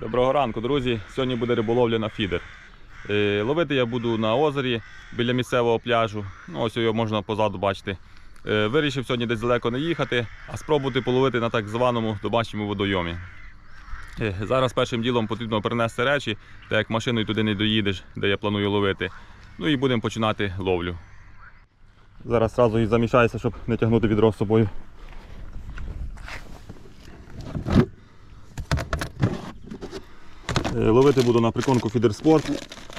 Доброго ранку, друзі. Сьогодні буде риболовля на фідер. Е, Ловити я буду на озері біля місцевого пляжу. Ну, ось його можна позаду бачити. Е, Вирішив сьогодні десь далеко не їхати, а спробувати половити на так званому домашньому водойомі. Е, Зараз першим ділом потрібно перенести речі, так як машиною туди не доїдеш, де я планую ловити. Ну і будемо починати ловлю. Зараз одразу і замішаюся, щоб не тягнути відро з собою. Е, Ловити буду на приконку Фідерспорт.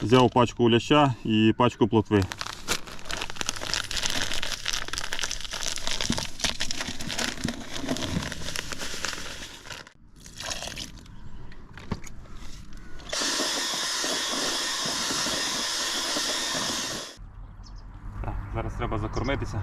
Взяв пачку ляща і пачку плотви. Так, зараз треба закормитися.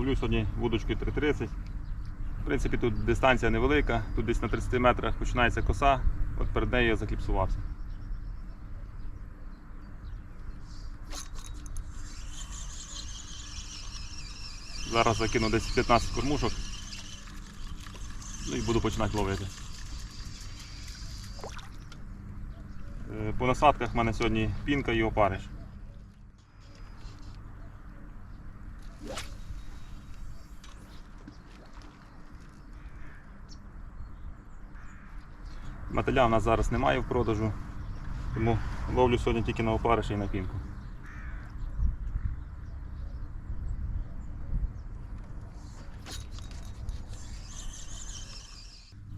Ловлю сьогодні вудочкою 3.30. В принципі, тут дистанція невелика, тут десь на 30 метрах починається коса, от перед нею я закліпсувався. Зараз закину десь 15 кормушок. Ну і буду починати ловити. Е, По насадках в мене сьогодні пінка і опариш. Мотиля у нас зараз немає в продажу, тому ловлю сьогодні тільки на опариш і на пінку.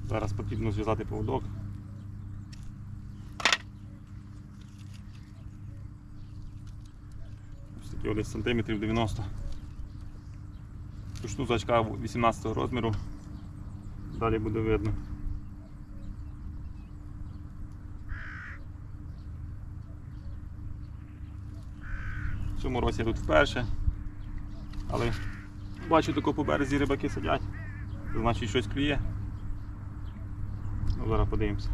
Зараз потрібно зв'язати поводок. Ось такі десь сантиметрів 90. Почну з очка 18 розміру. Далі буде видно. В цьому році я тут вперше. Але бачу, тако по березі рибаки сидять. Значить щось клює. Ну, зараз подивимося.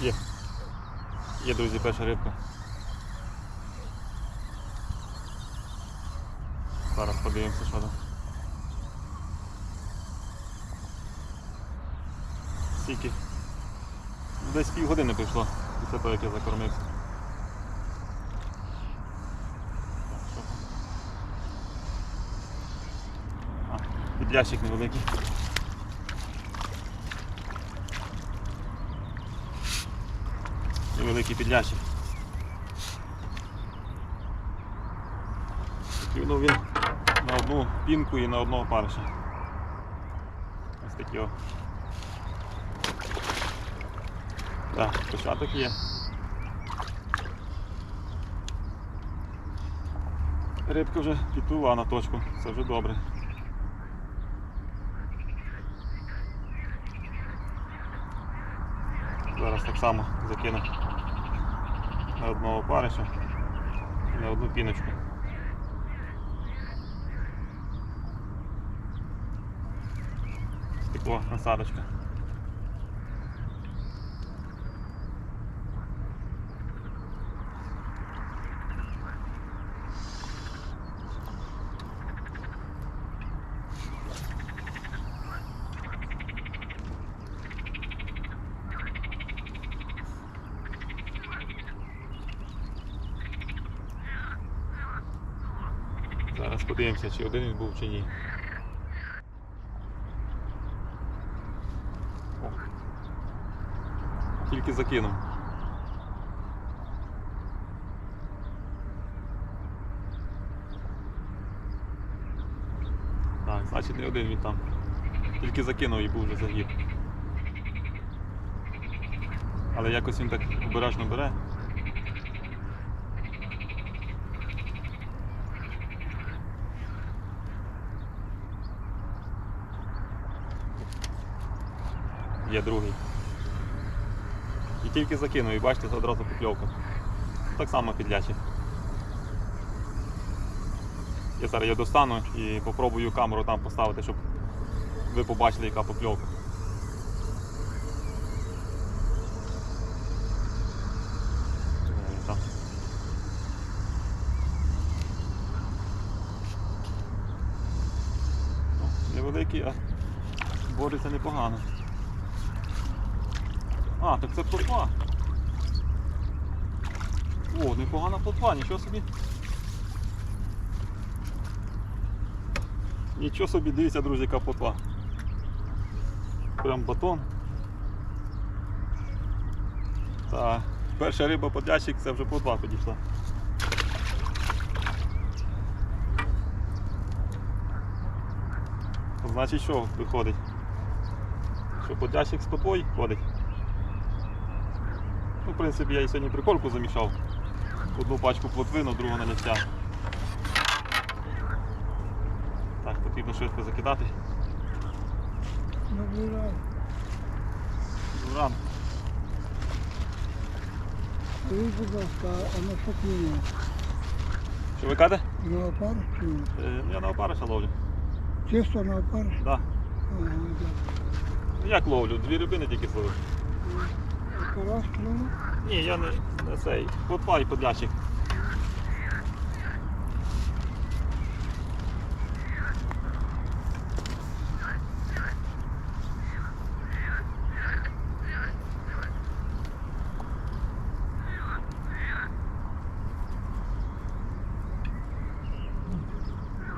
Є. Є, друзі, перша рибка. Зараз подивимося, що там. Скільки? Десь півгодини прийшло після того, як я закормився. Підлящик невеликий. Невеликий підлящик. Клюнув він на одну пінку і на одного париша. Ось такі о. Так, початок є. Рибка вже підпливла на точку, це вже добре. Зараз так само закину на одного париша і на одну піночку. Стекло насадочка. Зараз подивимося, чи один він був, чи ні. Тільки закинув. Так, значить не один він там. Тільки закинув і був вже загиб. Але якось він так обережно бере. Є другий. І тільки закинув, і бачите, одразу покльовка. Так само підлячий. Я зараз його достану і попробую камеру там поставити, щоб ви побачили, яка покльовка. Невеликий, а бореться непогано. А, так це плотва. О, непогана плотва, нічого собі. Нічого собі, дивіться, друзі, яка плотва. Прям батон. Та перша риба подячик, це вже плотва підійшла. Значить що виходить? Що подячик з плотвою ходить. Ну, в принципі, я і сьогодні прикольку замішав. Одну пачку плотвину, другу на ляща. Так, потрібно швидко закидати. Набирай. Ран. Скажіть, будь ласка, а на що клює? Що ви кажете? На опар клює? Е, я на опариша ловлю. Чисто на опар? Да. Ага, дякую. Як ловлю? Дві рибини тільки зловив. Ні, я не, не цей. Плотва і.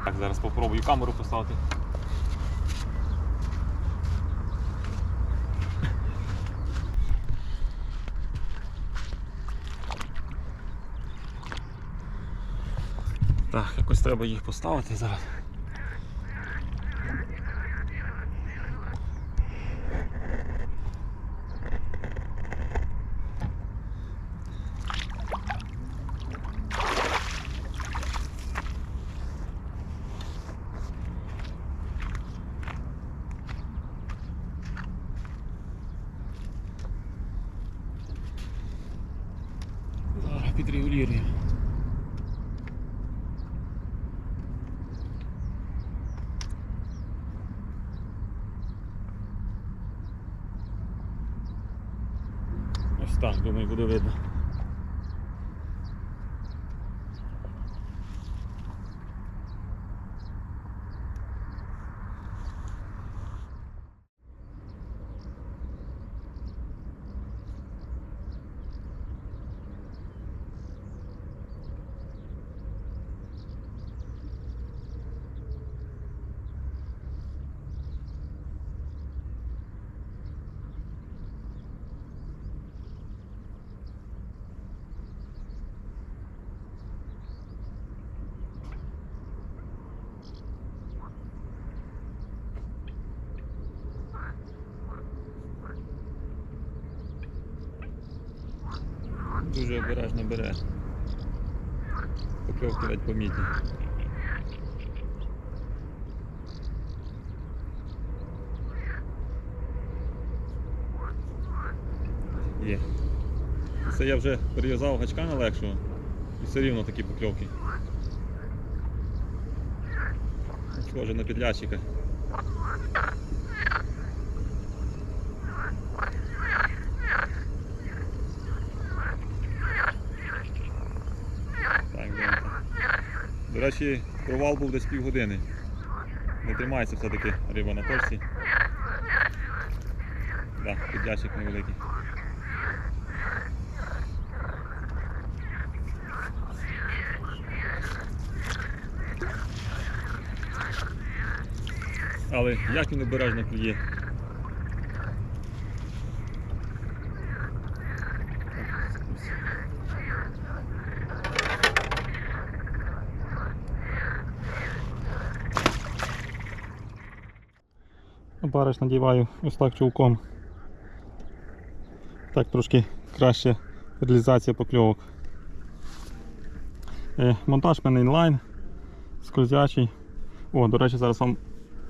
Так, зараз попробую камеру поставити. Так, якось треба їх поставити зараз. Зараз підрегулюємо. Ось так, думаю, буде видно. Дуже обережно бере. Покльовки ледь помітні. Є. Це я вже перев'язав гачка на легшого. І все рівно такі покльовки. Схоже на підлящика. Так, дивимося. До речі, провал був десь півгодини. Не тримається все-таки риба на. Так, да, підлящик невеликий. Але як він обережно клює. Бариш надіваю ось так чулком. Так трошки краще реалізація покльовок. Е, Монтаж в мене інлайн, скользячий. О, до речі, зараз вам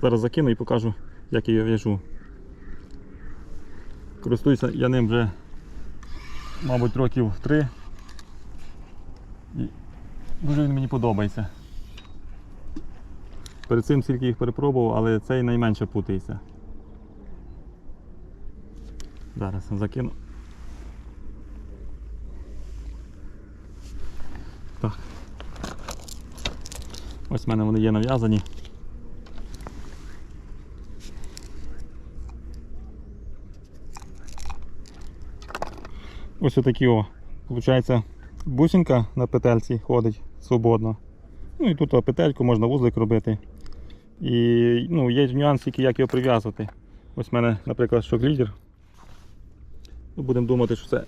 зараз закину і покажу, як я його в'яжу. Користуюся я ним вже, мабуть, років три. І дуже він мені подобається. Перед цим скільки їх перепробував, але цей найменше путається. Зараз закину. Так. Ось в мене вони є нав'язані. Ось отакі о. Получається, бусинка на петельці ходить свободно. Ну і тут о, петельку можна вузлик робити. І ну, є нюанс тільки, як його прив'язувати. Ось в мене, наприклад, шок-лідер. Ну, будемо думати, що це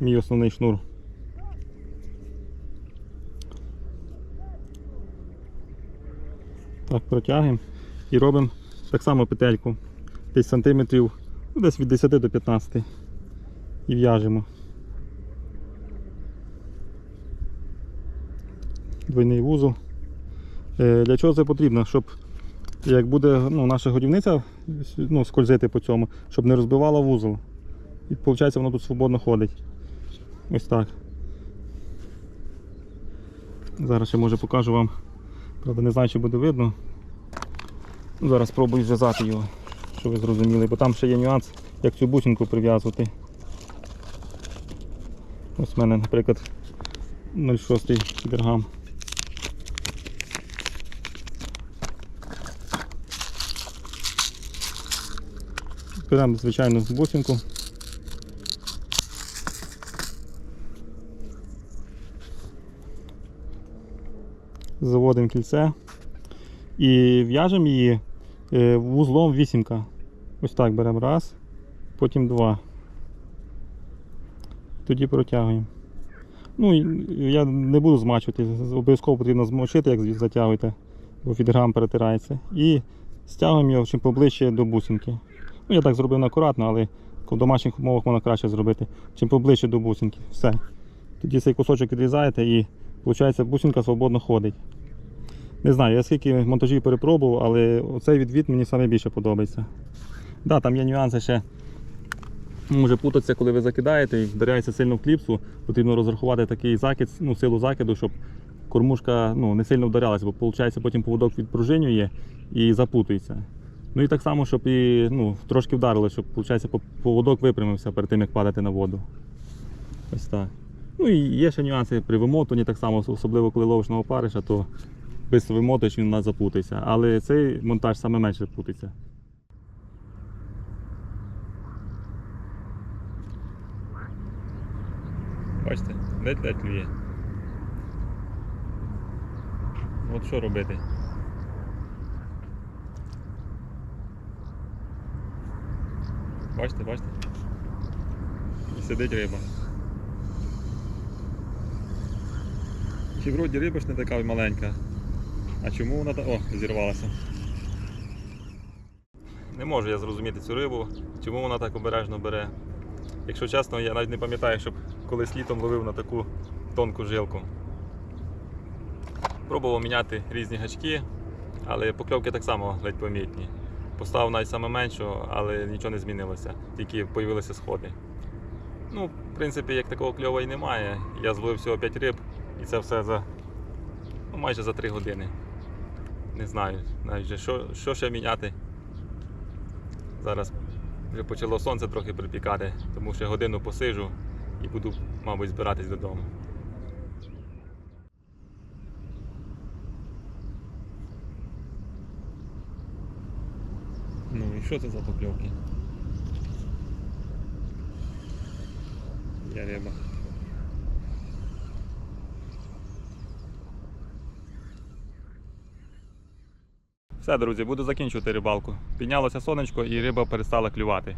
мій основний шнур. Так, протягуємо і робимо так само петельку. Десь сантиметрів, ну, десь від 10 до 15 і в'яжемо. Двойний вузол. Е, Для чого це потрібно? Щоб як буде ну, наша годівниця ну, скользити по цьому, щоб не розбивала вузол. І виходить, воно тут свободно ходить. Ось так. Зараз ще може покажу вам. Правда, не знаю, чи буде видно. Ну, Зараз спробую зв'язати його, щоб ви зрозуміли, бо там ще є нюанс, як цю бусинку прив'язувати. Ось в мене, наприклад, 0,6 дергам. Беремо звичайну бусинку. Заводимо кільце і в'яжемо її е, вузлом вісімка. Ось так беремо раз, потім два. Тоді протягуємо. Ну, я не буду змачувати, обов'язково потрібно змочити, як затягуєте, бо фідергам перетирається. І стягуємо його чим поближче до бусинки. Ну, я так зробив акуратно, але в домашніх умовах можна краще зробити, чим поближче до бусинки. Все. Тоді цей кусочок відрізаєте і виходить, бусинка свободно ходить. Не знаю, я скільки монтажів перепробував, але цей відвід мені найбільше подобається. Да, там є нюанси ще. Може путатися, коли ви закидаєте і вдаряється сильно в кліпсу, потрібно розрахувати такий закид, ну, силу закиду, щоб кормушка ну, не сильно вдарялася, бо виходить, потім поводок відпружинює і запутується. Ну і так само, щоб і ну, трошки вдарило, щоб виходить, поводок випрямився перед тим, як падати на воду. Ось так. Ну і є ще нюанси при вимотуванні, так само, особливо коли ловиш на опариша, то швидко вимотуєш, він у нас запутається. Але цей монтаж саме менше путається. Бачите, ледь-ледь клює. От що робити? Бачите, бачите? І сидить риба. Чи вроді риба ж не така маленька. А чому вона так... О, зірвалася. Не можу я зрозуміти цю рибу, чому вона так обережно бере. Якщо чесно, я навіть не пам'ятаю, щоб колись літом ловив на таку тонку жилку. Пробував міняти різні гачки, але покльовки так само ледь помітні. Поставив навіть саме меншу, але нічого не змінилося, тільки з'явилися сходи. Ну, в принципі, як такого кльова і немає. Я зловив всього 5 риб і це все за ну, майже за 3 години. Не знаю, навіть що, що ще міняти. Зараз вже почало сонце трохи припікати, тому ще годину посижу і буду, мабуть, збиратись додому. І що це за покльовки? Я риба. Все, друзі, буду закінчувати рибалку. Піднялося сонечко і риба перестала клювати.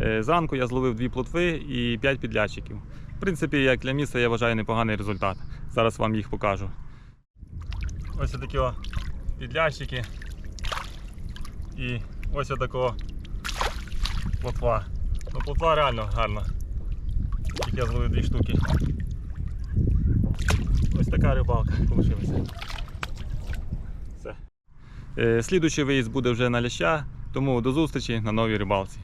Е, Зранку я зловив дві плотви і 5 підлящиків. В принципі, як для міста, я вважаю непоганий результат. Зараз вам їх покажу. Ось такі о підлящики. І ось отакого плотва. Ну, плотва реально гарна. Тільки я зловив дві штуки. Ось така рибалка вийшла. Все. Е, Слідуючий виїзд буде вже на ляща, тому до зустрічі на новій рибалці.